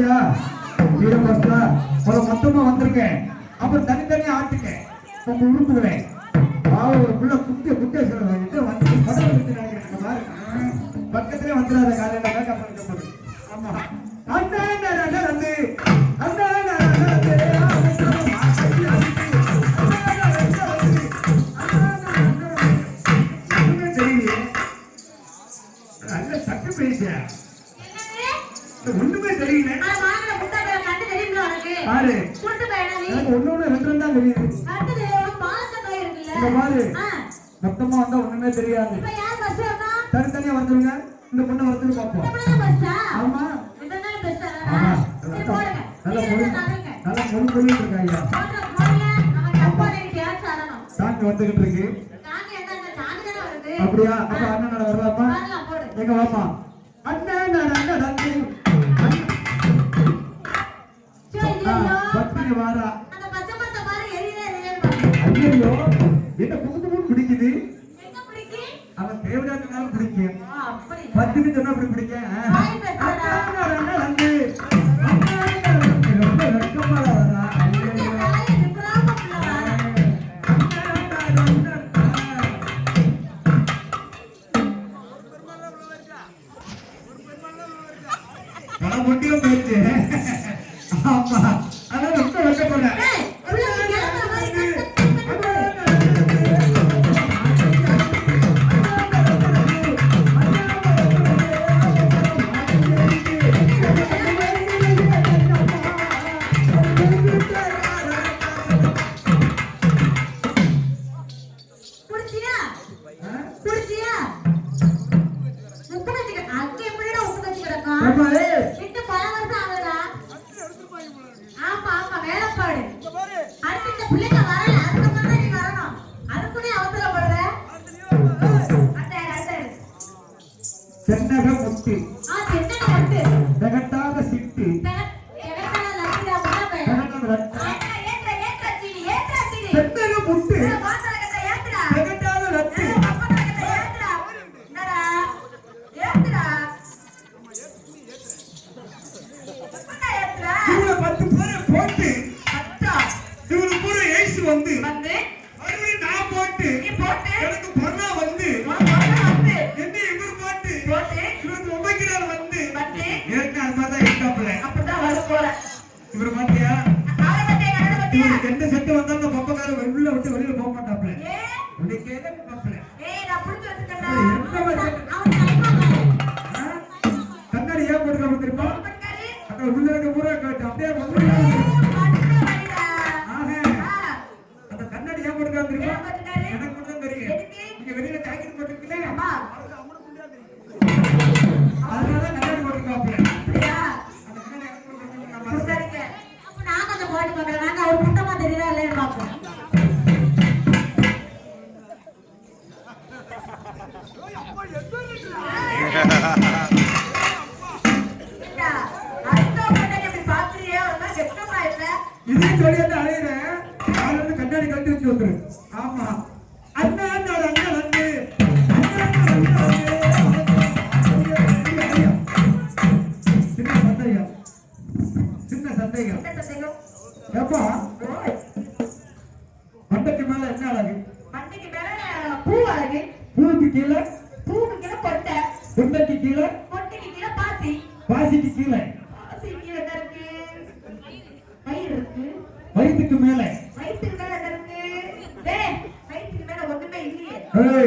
அப்படியா வீரபாஸ்கரா ஒரு மொத்தமா வந்திருக்கேன் அப்புறம் தனித்தனியா ஆட்டுக்கேன் உங்க உறுப்புகளை பாவம் ஒரு புள்ள குட்டிய குட்டிய சொல்லுவாங்க வந்து படம் எடுத்து நினைக்கிறேன் வந்துடாத காலையில மேக்கப் ஆமா அண்ணா அண்ணா வந்து அண்ணா நல்ல சட்டு பேசியா ஒண்ணுமே தெரியல? பாரு? எனக்கு ஒண்ணு ஒண்ணு ரெண்டு ரெண்டு தான் தெரியுது? இந்த பாரு. மொத்தமா வந்தா ஒண்ணுமே தெரியாது? தனித்தனியா வந்துருங்க இந்த பொண்ணை இந்த பார்ப்போம்? ஆமா. நல்ல பொண்ணு. நல்ல பொண்ணு சொல்லிட்டு இருக்கா ஐயா. வந்துகிட்டு இருக்கு. சாமி வருது? அப்படியா? அப்ப அண்ணன் நட வரலாமா. எங்க வாமா? தேவையான பிடிக்கும். பத்துக்கு சொன்னா அப்படி பிடிக்கும். வந்து ரொம்ப கிடக்கும்? விட்டு பல வருஷம் ஆகுதுடா. ஆமா, ஆமா, வேலைப்பாடு. அடுத்து இந்த பிள்ளைங்க வரல, அதுக்கப்புறம் தான் நீ வரணும். அதுக்குன்னே அவசரப்படுற? அட்டை, அட்டை. சென்னக முத்து இவர் பத்தியா? இவருக்கு எந்த செட்டு வந்தாலும் அந்த பப்பக்காரர் உள்ள விட்டு வெளியில போக மாட்டாப்புல. ஏய், உனக்கு எதை பாப்புல. கண்ணாடி ஏன் போட்டுக்காம தெரியுமா. அப்புறம் உள்ள இருக்க பூரா அப்படியே அந்த கண்ணாடி ஏன் போட்டுக்காம தெரியுமா? எனக்கு மட்டும் தெரியும்? நீங்க வெளியில ஜாக்கெட் போட்டுருக்கீங்களே? ஆமா. அண்ணா அண்ணா அண்ணா வந்து. அண்ணா. சின்ன சந்தேகம். சின்ன சந்தேகம். மண்டைக்கு மேல என்ன அழகு? மண்டைக்கு மேல பூ அழகு, பூவுக்கு கீழே? பூவுக்கு கீழே கொட்டை, கொண்டைக்கு கீழே? கொட்டைக்கு கீழே பாசி. பாசிக்கு கீழே? பாசி கீழே இருக்கு? இருக்கு. வயிற்றுக்கு மேல? เฮ้ย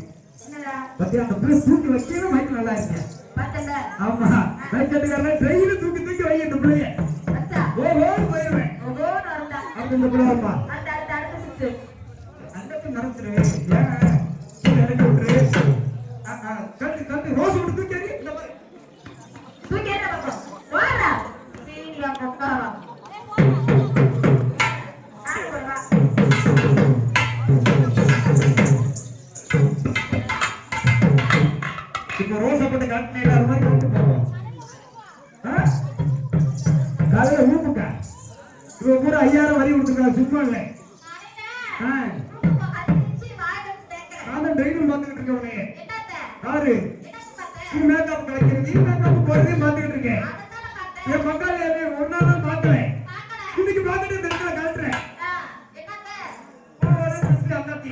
பத்தியா அந்த பிள்ளை தூக்கி வைக்கவே மைக்கு நல்லா இருக்கு ஆமா. மைக்கட்டுக்காரன் ட்ரெயில தூக்கி தூக்கி வை இந்த பிள்ளைய. அச்சா. ஓ ஓடு போயிருவேன். அப்படி இந்த பிள்ளை அந்த ஆ, ஆ, கட்டு கட்டு ரோஸ் விட்டு இவ கூட ஐயாயிரம் வரி கொடுத்துருக்கா சும்மா இல்லை. ஆ, நானும் டெய்லியும் பார்த்துக்கிட்டு இருக்கேன் உன்னைய. யாரு? நீ மேக்கப் கலைக்கிறது நீ மேக்கப் போடுறதே பார்த்துக்கிட்டு இருக்கேன். என் மக்கள் என்ன ஒன்னா தான் பார்க்கல. இன்னைக்கு பார்த்துட்டு வாரம் first அந்தாத்தி.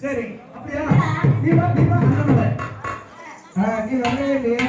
சரி அப்படியா? நீ வா நீ வா நீ வரவே இல்லையே.